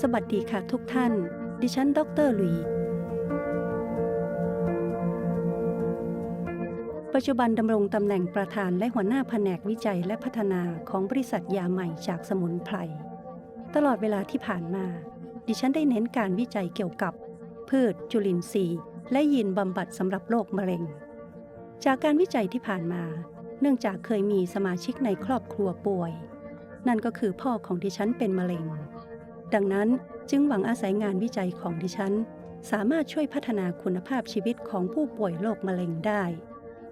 สวัสดีค่ะทุกท่าน ดิฉัน ดรลุย ปัจจุบันดำรงตำแหน่งประธานและหัวหน้าแผนกวิจัยและพัฒนาของบริษัทยาใหม่จากสมุนไพร ตลอดเวลาที่ผ่านมา ดิฉันได้เน้นการวิจัยเกี่ยวกับ พืช จุลินทรีย์ และยีนบำบัดสำหรับโรคมะเร็ง จากการวิจัยที่ผ่านมา เนื่องจากเคยมีสมาชิกในครอบครัวป่วย นั่นก็คือพ่อของดิฉันเป็นมะเร็ง ดังนั้นจึงหวังอาศัยงานวิจัยของดิฉัน สามารถช่วยพัฒนาคุณภาพชีวิตของผู้ป่วยโรคมะเร็งได้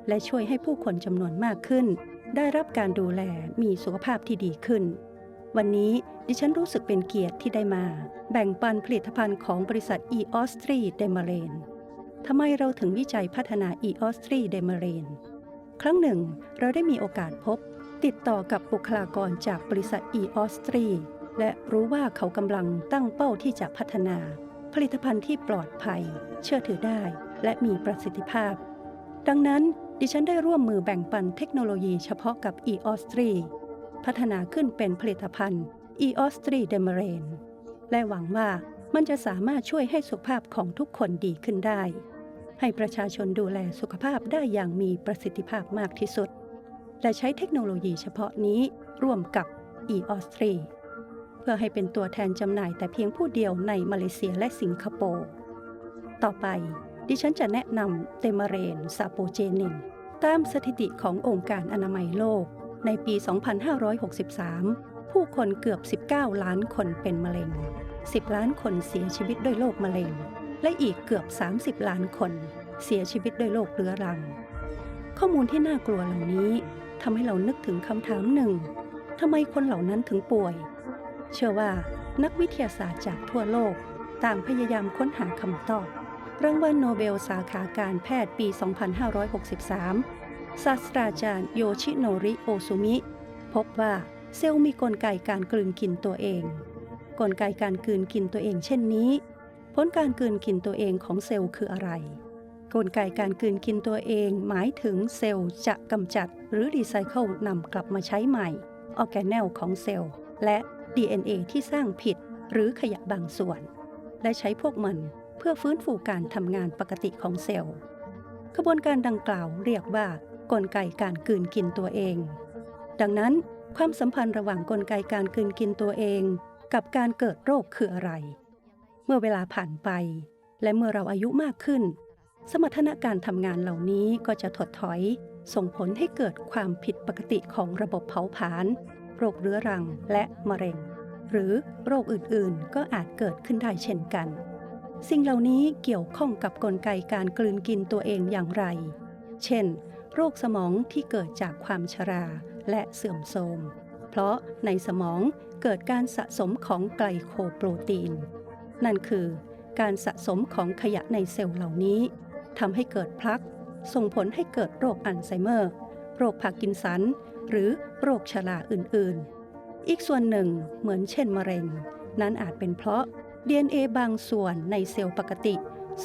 และช่วยให้ผู้คนจำนวนมากขึ้น ได้รับการดูแลมีสุขภาพที่ดีขึ้น วันนี้ดิฉันรู้สึกเป็นเกียรติที่ได้มา แบ่งปันผลิตภัณฑ์ของบริษัท e o s t r i d e m a r a n ทำไมเราถึงวิจัยพัฒนา e o s t r i d e m a r a n ครั้งหนึ่งเราได้มีโอกาสพบ ติดต่อกับบุคลากรจากบริษัท e o s t r i และรู้ว่าเขากำลังตั้งเป้าที่จะพัฒนา ผลิตภัณฑ์ที่ปลอดภัย เชื่อถือได้ และมีประสิทธิภาพ ดังนั้นดิฉันได้ร่วมมือแบ่งปันเทคโนโลยีเฉพาะกับ e o s t r i พัฒนาขึ้นเป็นผลิตภัณฑ์ e o s t r i d e m a r a n และหวังว่ามันจะสามารถช่วยให้สุขภาพของทุกคนดีขึ้นได้ ให้ประชาชนดูแลสุขภาพได้อย่างมีประสิทธิภาพมากที่สุด และใช้เทคโนโลยีเฉพาะนี้ร่วมกับ e o s t r i เพื่อให้เป็นตัวแทนจำหน่ายแต่เพียงผู้เดียวในมาเลเซียและสิงคโปร์ ต่อไปดิฉันจะแนะนำเตมาเรนซาโปเจนิน ตามสถิติขององค์การอนามัยโลก ในปี 2563 ผู้คนเกือบ 19 ล้านคนเป็นมะเร็ง 10 ล้านคนเสียชีวิตด้วยโรคมะเร็ง และอีกเกือบ 30 ล้านคนเสียชีวิตด้วยโรคเรื้อรัง ข้อมูลที่น่ากลัวเหล่านี้ทำให้เรานึกถึงคำถามหนึ่งทำไมคนเหล่านั้นถึงป่วย เชื่อว่านักวิทยาศาสตร์จากทั่วโลก ต่างพยายามค้นหาคำตอบ รางวัลโนเบลสาขาการแพทย์ปี 2563 ศาสตราจารย์โยชิโนริโอซุมิ พบว่าเซลล์มีกลไกการกลืนกินตัวเอง กลไกการกลืนกินตัวเองเช่นนี้ ผลการกลืนกินตัวเองของเซลล์คืออะไร กลไกการกลืนกินตัวเองหมายถึงเซลล์จะกำจัดหรือรีไซเคิลนำกลับมาใช้ใหม่ออแกเนลของเซลล์และ DNA ที่สร้างผิดหรือขยะบางส่วน และใช้พวกมันเพื่อฟื้นฟูการทำงานปกติของเซลล์กระบวนการดังกล่าวเรียกว่ากลไกการกืนกินตัวเอง ดังนั้นความสัมพันธ์ระหว่างกลไกการกืนกินตัวเอง กับการเกิดโรคคืออะไร เมื่อเวลาผ่านไป และเมื่อเราอายุมากขึ้น สมรรถนะการทำงานเหล่านี้ก็จะถดถอย ส่งผลให้เกิดความผิดปกติของระบบเผาผลาญ โรคเรื้อรังและมะเร็ง หรือโรคอื่นๆ ก็อาจเกิดขึ้นได้เช่นกัน สิ่งเหล่านี้เกี่ยวข้องกับกลไกการกลืนกินตัวเองอย่างไร เช่น โรคสมองที่เกิดจากความชราและเสื่อมโทรม เพราะในสมองเกิดการสะสมของไกลโคโปรตีน นั่นคือการสะสมของขยะในเซลล์เหล่านี้ทำให้เกิดพลัก ส่งผลให้เกิดโรคอัลไซเมอร์ โรคพาร์กินสัน หรือโรคชราอื่นๆ อีกส่วนหนึ่งเหมือนเช่นมะเร็ง นั้นอาจเป็นเพราะ DNA บางส่วนในเซลล์ปกติ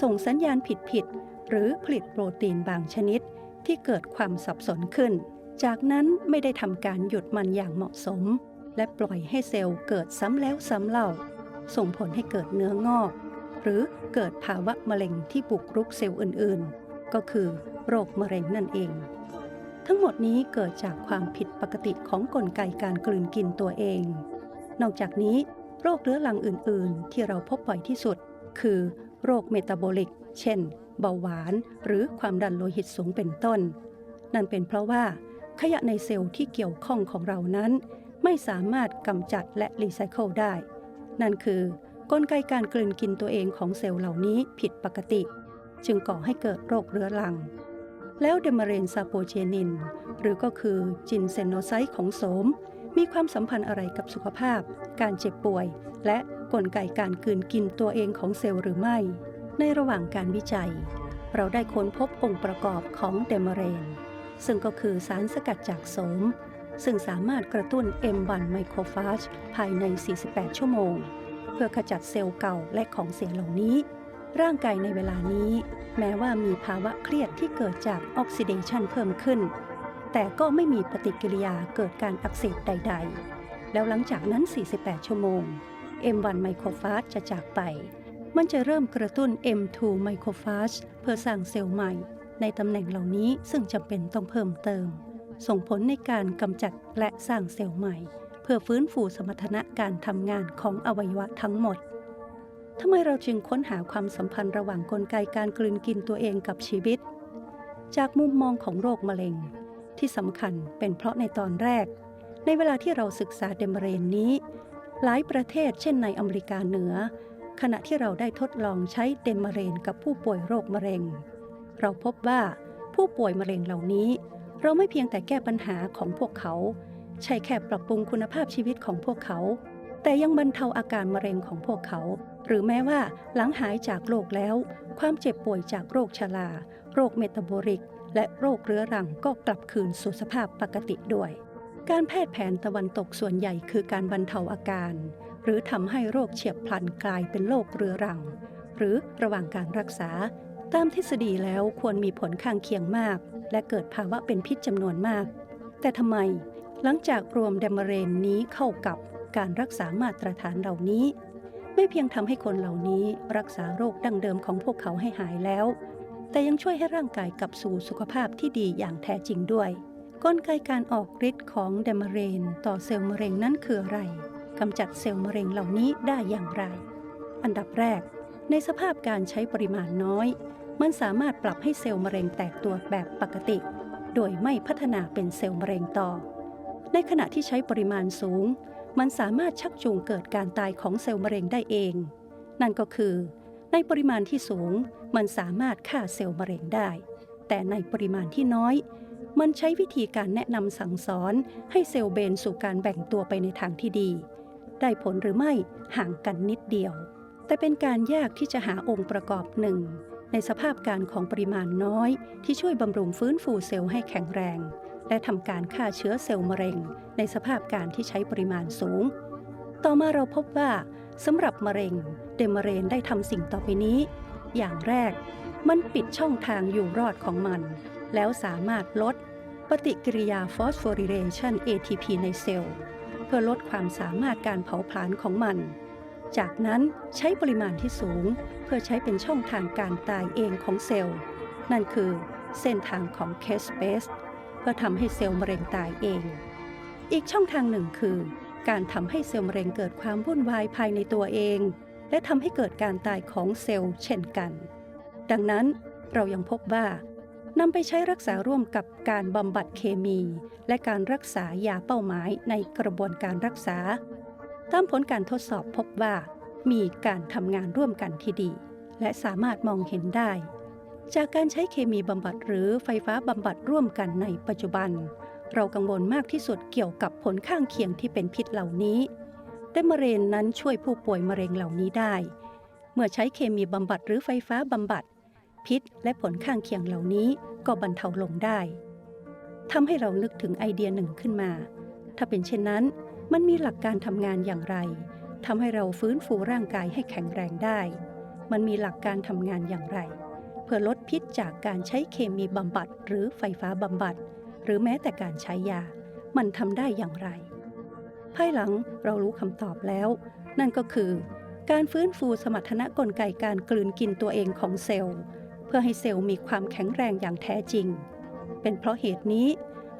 ส่งสัญญาณผิดๆหรือผลิตโปรตีนบางชนิด ที่เกิดความสับสนขึ้น จากนั้นไม่ได้ทำการหยุดมันอย่างเหมาะสม และปล่อยให้เซลล์เกิดซ้ำแล้วซ้ำเล่า ส่งผลให้เกิดเนื้องอก หรือเกิดภาวะมะเร็งที่บุกรุกเซลล์อื่นๆ ก็คือโรคมะเร็งนั่นเอง ทั้งหมดนี้เกิดจากความผิดปกติของกลไกการกลืนกินตัวเอง นอกจากนี้ โรคเรื้อรังอื่น ๆ ที่เราพบบ่อยที่สุด คือ โรคเมตาบอลิก เช่น เบาหวาน หรือความดันโลหิตสูงเป็นต้น นั่นเป็นเพราะว่า ขยะในเซลล์ที่เกี่ยวข้องของเรานั้น ไม่สามารถกำจัดและรีไซเคิลได้ นั่นคือกลไกการกลืนกินตัวเองของเซลล์เหล่านี้ผิดปกติ จึงก่อให้เกิดโรคเรื้อรัง แล้วเดมาเรนซาโปเชนิน หรือก็คือจินเซโนไซต์ของโสม มีความสัมพันธ์อะไรกับสุขภาพ การเจ็บป่วย และกลไกการกลืนกินตัวเองของเซลล์หรือไม่ ในระหว่างการวิจัย เราได้ค้นพบองค์ประกอบของเดมาเรน ซึ่งก็คือสารสกัดจากโสม ซึ่งสามารถกระตุ้น M1 ไมโครฟาจภายใน 48 ชั่วโมง เพื่อขจัดเซลล์เก่าและของเสียเหล่านี้ ร่างกายในเวลานี้ แม้ว่ามีภาวะเครียดที่เกิดจากออกซิเดชันเพิ่มขึ้น แต่ก็ไม่มีปฏิกิริยาเกิดการอักเสบใด ๆ แล้วหลังจากนั้น 48 ชั่วโมง M1 ไมโครฟาสจะจากไป มันจะเริ่มกระตุ้น M2 ไมโครฟาสเพื่อสร้างเซลล์ใหม่ ในตำแหน่งเหล่านี้ซึ่งจำเป็นต้องเพิ่มเติม ส่งผลในการกำจัดและสร้างเซลล์ใหม่ เพื่อฟื้นฟูสมรรถนะการทำงานของอวัยวะทั้งหมด ทำไมเราจึงค้นหาความสัมพันธ์ระหว่างกลไกการกลืนกินตัวเองกับชีวิต จากมุมมองของโรคมะเร็ง ที่สำคัญเป็นเพราะในตอนแรก ในเวลาที่เราศึกษาเดมเรนนี้ หลายประเทศเช่นในอเมริกาเหนือ ขณะที่เราได้ทดลองใช้เดมเรนกับผู้ป่วยโรคมะเร็ง เราพบว่าผู้ป่วยมะเร็งเหล่านี้ เราไม่เพียงแต่แก้ปัญหาของพวกเขา ใช่แค่ปรับปรุงคุณภาพชีวิตของพวกเขา แต่ยังบรรเทาอาการมะเร็งของพวกเขา หรือแม้ว่าหลังหายจากโรคแล้ว ความเจ็บป่วยจากโรคชรา โรคเมตาบอลิก และโรคเรื้อรังก็กลับคืนสู่สภาพปกติด้วย การแพทย์แผนตะวันตกส่วนใหญ่คือการบรรเทาอาการ หรือทำให้โรคเฉียบพลันกลายเป็นโรคเรื้อรัง หรือระหว่างการรักษา ตามทฤษฎีแล้วควรมีผลข้างเคียงมาก และเกิดภาวะเป็นพิษจำนวนมาก แต่ทำไมหลังจากรวมเดมเรนนี้เข้ากับ การรักษามาตรฐานเหล่านี้ ไม่เพียงทำให้คนเหล่านี้รักษาโรคดั้งเดิมของพวกเขาให้หายแล้ว แต่ยังช่วยให้ร่างกายกลับสู่สุขภาพที่ดีอย่างแท้จริงด้วย กลไกการออกฤทธิ์ของเดมเรนต่อเซลล์มะเร็งนั้นคืออะไรกำจัดเซลล์มะเร็งเหล่านี้ได้อย่างไร อันดับแรก ในสภาพการใช้ปริมาณน้อย มันสามารถปรับให้เซลล์มะเร็งแตกตัวแบบปกติ โดยไม่พัฒนาเป็นเซลล์มะเร็งต่อ ในขณะที่ใช้ปริมาณสูง มันสามารถชักจูงเกิดการตายของเซลล์มะเร็งได้เอง นั่นก็คือ ในปริมาณที่สูงมันสามารถฆ่าเซลล์มะเร็งได้ แต่ในปริมาณที่น้อย มันใช้วิธีการแนะนำสั่งสอนให้เซลล์เบนสู่การแบ่งตัวไปในทางที่ดี ได้ผลหรือไม่ห่างกันนิดเดียว แต่เป็นการยากที่จะหาองค์ประกอบหนึ่ง ในสภาพการของปริมาณน้อย ที่ช่วยบำรุงฟื้นฟูเซลล์ให้แข็งแรง และทำการฆ่าเชื้อเซลล์มะเร็ง ในสภาพการที่ใช้ปริมาณสูง ต่อมาเราพบว่าสำหรับมะเร็ง เดมเรนได้ทำสิ่งต่อไปนี้ อย่างแรก มันปิดช่องทางอยู่รอดของมัน แล้วสามารถลด ปฏิกิริยาฟอสฟอริเลชัน ATP ในเซลล์ เพื่อลดความสามารถการเผาผลาญของมัน จากนั้นใช้ปริมาณที่สูง เพื่อใช้เป็นช่องทางการตายเองของเซลล์ นั่นคือเส้นทางของเคสเปสเพื่อทำให้เซลล์มะเร็งตายเอง อีกช่องทางหนึ่งคือ การทำให้เซลล์มะเร็งเกิดความวุ่นวายภายในตัวเอง และทำให้เกิดการตายของเซลล์เช่นกัน ดังนั้นเรายังพบว่านำไปใช้รักษาร่วมกับการบำบัดเคมี และการรักษายาเป้าหมายในกระบวนการรักษา ตามผลการทดสอบพบว่า มีการทำงานร่วมกันที่ดี และสามารถมองเห็นได้ จากการใช้เคมีบำบัดหรือไฟฟ้าบำบัดร่วมกันในปัจจุบัน เรากังวลมากที่สุดเกี่ยวกับผลข้างเคียงที่เป็นพิษเหล่านี้เดมเรนนั้นช่วยผู้ป่วยมะเร็งเหล่านี้ได้ เมื่อใช้เคมีบำบัดหรือไฟฟ้าบำบัด พิษและผลข้างเคียงเหล่านี้ก็บรรเทาลงได้ทำให้เรานึกถึงไอเดียหนึ่งขึ้นมา ถ้าเป็นเช่นนั้น มันมีหลักการทำงานอย่างไรทำให้เราฟื้นฟูร่างกายให้แข็งแรงได้ มันมีหลักการทำงานอย่างไร เพื่อลดพิษจากการใช้เคมีบำบัด หรือไฟฟ้าบำบัด หรือแม้แต่การใช้ยา มันทำได้อย่างไร ภายหลังเรารู้คำตอบแล้ว นั่นก็คือ การฟื้นฟูสมรรถนะกลไกการกลืนกินตัวเองของเซลล์ เพื่อให้เซลล์มีความแข็งแรงอย่างแท้จริง เป็นเพราะเหตุนี้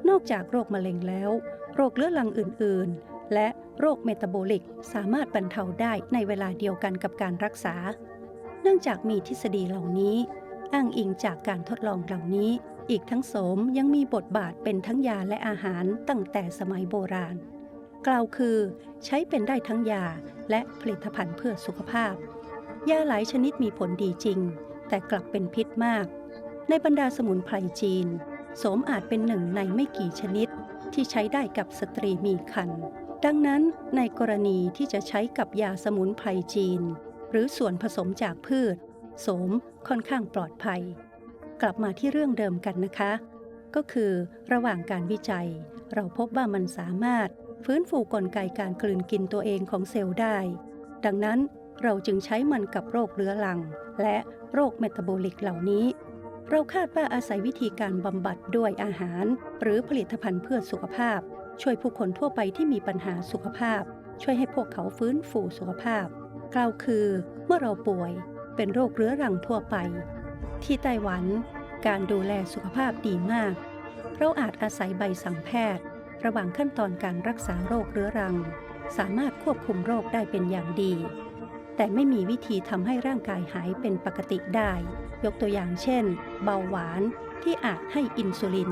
นอกจากโรคมะเร็งแล้ว โรคเรื้อรังอื่น ๆ และโรคเมตาบอลิกสามารถบรรเทาได้ในเวลาเดียวกันกับการรักษา เนื่องจากมีทฤษฎีเหล่านี้ อ้างอิงจากการทดลองเหล่านี้ อีกทั้งโสมยังมีบทบาทเป็นทั้งยาและอาหารตั้งแต่สมัยโบราณ กล่าวคือ ใช้เป็นได้ทั้งยาและผลิตภัณฑ์เพื่อสุขภาพ ยาหลายชนิดมีผลดีจริง แต่กลับเป็นพิษมาก ในบรรดาสมุนไพรจีน โสมอาจเป็นหนึ่งในไม่กี่ชนิดที่ใช้ได้กับสตรีมีครรภ์ ดังนั้นในกรณีที่จะใช้กับยาสมุนไพรจีน หรือส่วนผสมจากพืช โสมค่อนข้างปลอดภัย กลับมาที่เรื่องเดิมกันนะคะ ก็คือระหว่างการวิจัย เราพบว่ามันสามารถฟื้นฟูกลไกการกลืนกินตัวเองของเซลล์ได้ ดังนั้นเราจึงใช้มันกับโรคเรื้อรัง และโรคเมตาบอลิกเหล่านี้ เราคาดว่าอาศัยวิธีการบำบัดด้วยอาหาร หรือผลิตภัณฑ์เพื่อสุขภาพ ช่วยผู้คนทั่วไปที่มีปัญหาสุขภาพ ช่วยให้พวกเขาฟื้นฟูสุขภาพ กล่าวคือเมื่อเราป่วยเป็นโรคเรื้อรังทั่วไป ที่ไต้หวันการดูแลสุขภาพดีมาก เราอาจอาศัยใบสั่งแพทย์ ระหว่างขั้นตอนการรักษาโรคเรื้อรัง สามารถควบคุมโรคได้เป็นอย่างดี แต่ไม่มีวิธีทำให้ร่างกายหายเป็นปกติได้ ยกตัวอย่างเช่น เบาหวานที่อาจให้อินซูลิน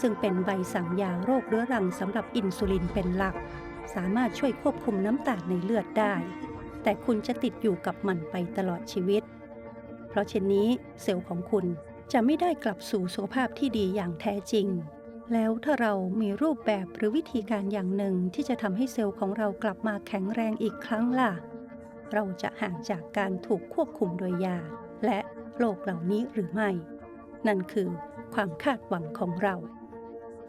ซึ่งเป็นใบสั่งยาโรคเรื้อรังสำหรับอินซูลินเป็นหลัก สามารถช่วยควบคุมน้ำตาลในเลือดได้ แต่คุณจะติดอยู่กับมันไปตลอดชีวิต เพราะเช่นนี้เซลล์ของคุณจะไม่ได้กลับสู่สุขภาพที่ดีอย่างแท้จริง แล้วถ้าเรามีรูปแบบหรือวิธีการอย่างหนึ่งที่จะทำให้เซลล์ของเรากลับมาแข็งแรงอีกครั้งล่ะ เราจะห่างจากการถูกควบคุมโดยยา และโรคเหล่านี้หรือไม่ นั่นคือความคาดหวังของเรา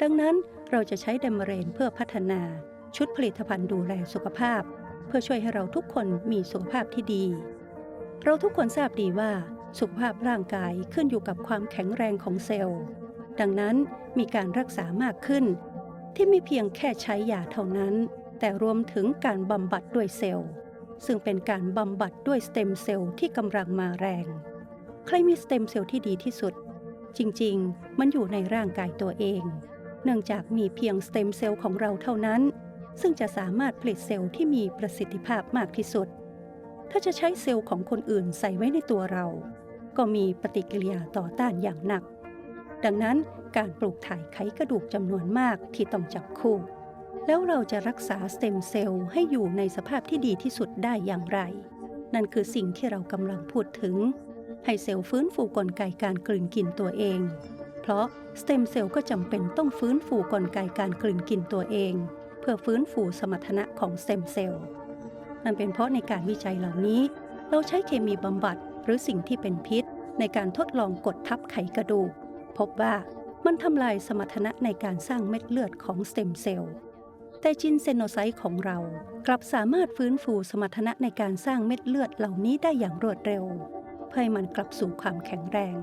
ดังนั้นเราจะใช้เดมเรนเพื่อพัฒนาชุดผลิตภัณฑ์ดูแลสุขภาพ เพื่อช่วยให้เราทุกคนมีสุขภาพที่ดี เราทุกคนทราบดีว่าสุขภาพร่างกายขึ้นอยู่กับความแข็งแรงของเซลล์ ดังนั้นมีการรักษามากขึ้น ที่ไม่เพียงแค่ใช้ยาเท่านั้น แต่รวมถึงการบำบัดด้วยเซลล์ ซึ่งเป็นการบำบัดด้วยสเต็มเซลล์ที่กำลังมาแรง ใครมีสเต็มเซลล์ที่ดีที่สุด จริงๆ มันอยู่ในร่างกายตัวเอง เนื่องจากมีเพียงสเต็มเซลล์ของเราเท่านั้น ซึ่งจะสามารถผลิตเซลล์ที่มีประสิทธิภาพมากที่สุด ถ้าจะใช้เซลล์ของคนอื่นใส่ไว้ในตัวเรา ก็มีปฏิกิริยาต่อต้านอย่างหนัก ดังนั้นการปลูกถ่ายไขกระดูกจำนวนมากที่ต้องจับคู่ แล้วเราจะรักษาสเต็มเซลล์ให้อยู่ในสภาพที่ดีที่สุดได้อย่างไร นั่นคือสิ่งที่เรากำลังพูดถึง ให้เซลล์ฟื้นฟูกลไกการกลืนกินตัวเอง เพราะสเต็มเซลล์ก็จำเป็นต้องฟื้นฟูกลไกการกลืนกินตัวเอง เพื่อฟื้นฟูสมรรถนะของสเต็มเซลล์นั่นเป็นเพราะในการวิจัยเหล่านี้ เราใช้เคมีบำบัดหรือสิ่งที่เป็นพิษ ในการทดลองกดทับไขกระดูก พบว่ามันทำลายสมรรถนะในการสร้างเม็ดเลือดของสเต็มเซลล์ แต่จินเซโนไซต์ของเรากลับสามารถฟื้นฟูสมรรถนะในการสร้างเม็ดเลือดเหล่านี้ได้อย่างรวดเร็ว เพื่อให้มันกลับสู่ความแข็งแรง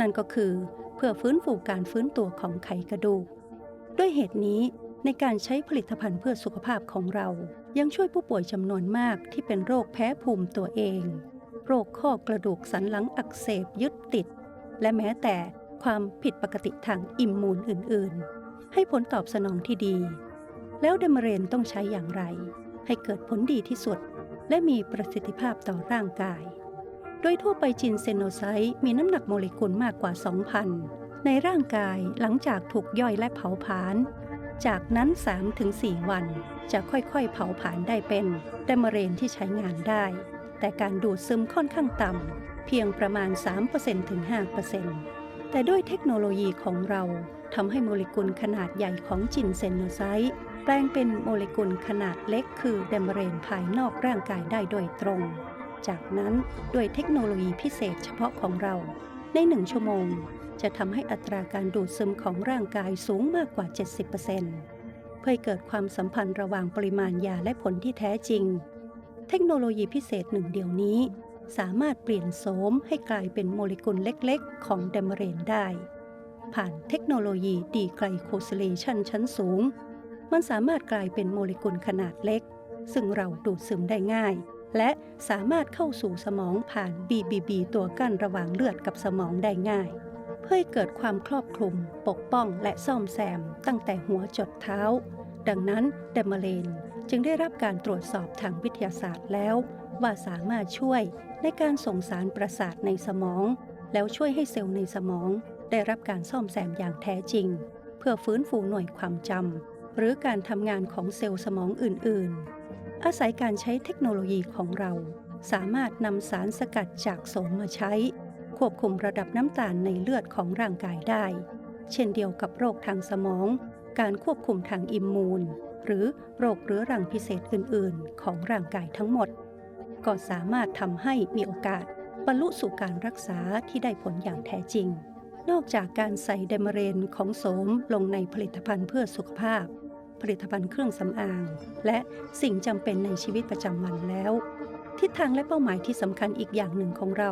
นั่นก็คือเพื่อฟื้นฟูการฟื้นตัวของไขกระดูก ด้วยเหตุนี้ในการใช้ผลิตภัณฑ์เพื่อสุขภาพของเรา ยังช่วยผู้ป่วยจำนวนมากที่เป็นโรคแพ้ภูมิตัวเอง โรคข้อกระดูกสันหลังอักเสบยึดติด และแม้แต่ความผิดปกติทางอิมมูนอื่น ๆ ให้ผลตอบสนองที่ดี แล้วเดมเรนต้องใช้อย่างไร ให้เกิดผลดีที่สุด และมีประสิทธิภาพต่อร่างกาย โดยทั่วไปจินเซโนไซต์มีน้ำหนักโมเลกุลมากกว่า 2,000 ในร่างกายหลังจากถูกย่อยและเผาผลาญจากนั้น 3-4 วันจะค่อยๆ เผาผลาญได้เป็นเดมเรนที่ใช้งานได้ แต่การดูดซึมค่อนข้างต่ำเพียงประมาณ 3%-5% แต่ด้วยเทคโนโลยีของเราทำให้โมเลกุลขนาดใหญ่ของจินเซโนไซต์ แปลงเป็นโมเลกุลขนาดเล็กคือเดมเรนภายนอกร่างกายได้โดยตรง จากนั้นด้วยเทคโนโลยีพิเศษเฉพาะของเรา ในหนึ่งชั่วโมง จะทำให้อัตราการดูดซึมของร่างกายสูงมากกว่า 70%เพื่อเกิดความสัมพันธ์ระหว่างปริมาณยาและผลที่แท้จริง เทคโนโลยีพิเศษหนึ่งเดียวนี้ สามารถเปลี่ยนโสมให้กลายเป็นโมเลกุลเล็กๆ ของเดมเรนได้ ผ่านเทคโนโลยีดีไกลโคซิเลชันชั้นสูง มันสามารถกลายเป็นโมเลกุลขนาดเล็ก ซึ่งเราดูดซึมได้ง่าย และสามารถเข้าสู่สมองผ่าน BBB ตัวกั้นระหว่างเลือดกับสมองได้ง่าย เพื่อให้เกิดความครอบคลุม ปกป้องและซ่อมแซม ตั้งแต่หัวจดเท้า ดังนั้นเดมเลนจึงได้รับการตรวจสอบทางวิทยาศาสตร์แล้ว ว่าสามารถช่วยในการส่งสารประสาทในสมอง แล้วช่วยให้เซลล์ในสมอง ได้รับการซ่อมแซมอย่างแท้จริง เพื่อฟื้นฟูหน่วยความจำ หรือการทำงานของเซลล์สมองอื่น ๆ อาศัยการใช้เทคโนโลยีของเรา สามารถนำสารสกัดจากโสมมาใช้ ควบคุมระดับน้ำตาลในเลือดของร่างกายได้ เช่นเดียวกับโรคทางสมอง การควบคุมทางอิมมูนหรือโรคเรื้อรังพิเศษอื่น ๆ ของร่างกายทั้งหมด ก็สามารถทำให้มีโอกาสบรรลุสู่การรักษาที่ได้ผลอย่างแท้จริงนอกจากการใส่เดมเรนของโสมลงในผลิตภัณฑ์เพื่อสุขภาพ ลิตภัณฑ์เครื่องสำอาง และสิ่งจำเป็นในชีวิตประจำวันแล้ว ทิศทางและเป้าหมายที่สำคัญอีกอย่างหนึ่งของเรา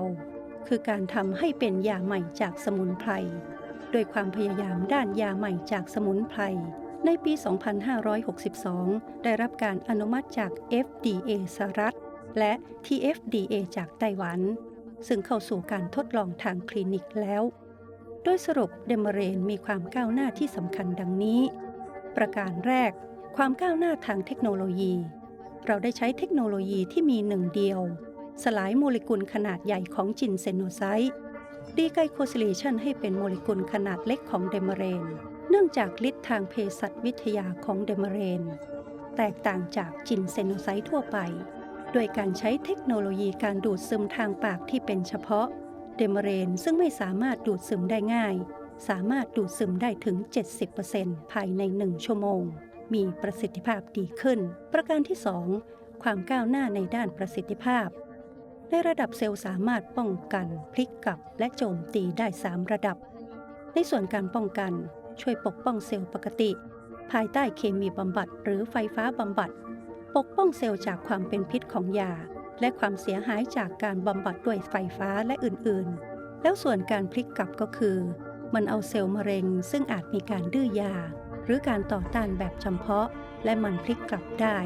คือการทำให้เป็นยาใหม่จากสมุนไพรโดยความพยายามด้านยาใหม่จากสมุนไพรในปี 2562 ได้รับการอนุมัติจาก FDA สหรัฐ และ TFDA จากไต้หวัน ซึ่งเข้าสู่การทดลองทางคลินิกแล้ว โดยสรุปเดมเรนมีความก้าวหน้าที่สำคัญดังนี้ ประการแรก ความก้าวหน้าทางเทคโนโลยี เราได้ใช้เทคโนโลยีที่มีหนึ่งเดียว สลายโมเลกุลขนาดใหญ่ของจินเซโนไซต์ดีไกโคซิเลชันให้เป็นโมเลกุลขนาดเล็กของเดมเรน เนื่องจากฤทธิ์ทางเภสัชวิทยาของเดมเรน แตกต่างจากจินเซโนไซต์ทั่วไปโดยการใช้เทคโนโลยีการดูดซึมทางปากที่เป็นเฉพาะ เดมเรนซึ่งไม่สามารถดูดซึมได้ง่าย สามารถดูดซึมได้ถึง 70%ภายใน 1 ชั่วโมง มีประสิทธิภาพดีขึ้น ประการที่ 2 ความก้าวหน้าในด้านประสิทธิภาพ ในระดับเซลล์สามารถป้องกัน พลิกกลับ และโจมตีได้ 3 ระดับ ในส่วนการป้องกัน ช่วยปกป้องเซลล์ปกติ ภายใต้เคมีบำบัดหรือไฟฟ้าบำบัด ปกป้องเซลล์จากความเป็นพิษของยา และความเสียหายจากการบำบัดด้วยไฟฟ้าและอื่นๆ แล้วส่วนการพลิกกลับก็คือ มันเอาเซลล์มะเร็ง ซึ่งอาจมีการดื้อยา หรือการต่อต้านแบบจำเพาะ และมันพลิกกลับได้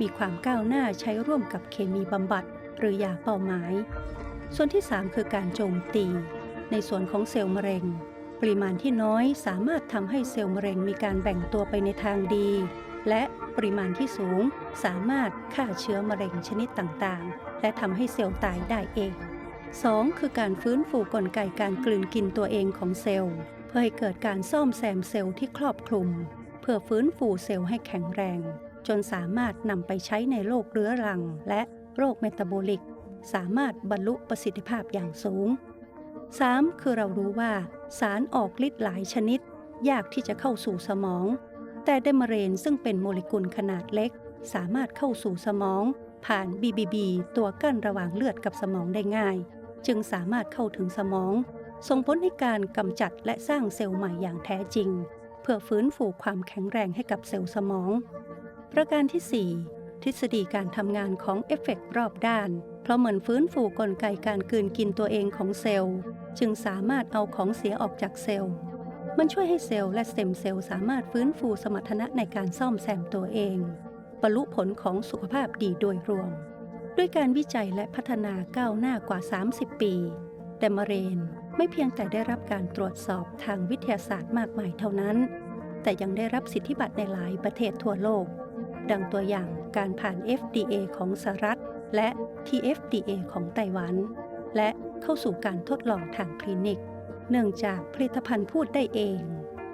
มีความก้าวหน้าใช้ร่วมกับเคมีบำบัด หรือยาเป้าหมาย ส่วนที่ 3 คือการโจมตี ในส่วนของเซลล์มะเร็ง ปริมาณที่น้อยสามารถทำให้เซลล์มะเร็งมีการแบ่งตัวไปในทางดี และปริมาณที่สูงสามารถฆ่าเชื้อมะเร็งชนิดต่างๆ และทำให้เซลล์ตายได้เอง 2. คือการฟื้นฟูกลไกการกลืนกินตัวเองของเซลล์ เพื่อให้เกิดการซ่อมแซมเซลล์ที่ครอบคลุม เพื่อฟื้นฟูเซลล์ให้แข็งแรง จนสามารถนำไปใช้ในโรคเรื้อรัง และโรคเมตาบอลิก สามารถบรรลุประสิทธิภาพอย่างสูง 3. คือเรารู้ว่า สารออกฤทธิ์หลายชนิด ยากที่จะเข้าสู่สมอง แต่เดมาเรนซึ่งเป็นโมเลกุลขนาดเล็ก สามารถเข้าสู่สมอง ผ่าน BBB ตัวกั้นระหว่างเลือดกับสมองได้ง่าย จึงสามารถเข้าถึงสมอง ส่งผลให้การกำจัดและสร้างเซลล์ใหม่อย่างแท้จริง เพื่อฟื้นฟูความแข็งแรงให้กับเซลล์สมอง ประการที่ 4 ทฤษฎีการทำงานของเอฟเฟกต์รอบด้าน เพราะเหมือนฟื้นฟูกลไกการกืนกินตัวเองของเซลล์ จึงสามารถเอาของเสียออกจากเซลล์ มันช่วยให้เซลล์และสเต็มเซลล์สามารถฟื้นฟูสมรรถนะในการซ่อมแซมตัวเองบรรลุผลของสุขภาพดีโดยรวม ด้วยการวิจัยและพัฒนาก้าวหน้ากว่า 30 ปี แต่มะเรนไม่เพียงแต่ได้รับการตรวจสอบทางวิทยาศาสตร์มากมายเท่านั้น แต่ยังได้รับสิทธิบัตรในหลายประเทศทั่วโลก ดังตัวอย่างการผ่าน FDA ของสหรัฐ และ TFDA ของไต้หวัน และเข้าสู่การทดลองทางคลินิก เนื่องจากผลิตภัณฑ์พูดได้เอง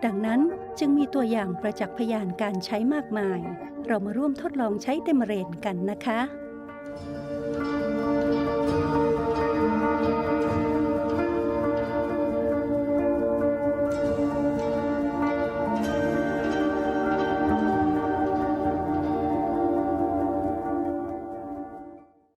ดังนั้นจึงมีตัวอย่างประจักษ์พยานการใช้มากมาย เรามาร่วมทดลองใช้เดมเรนกันนะคะ Thank you.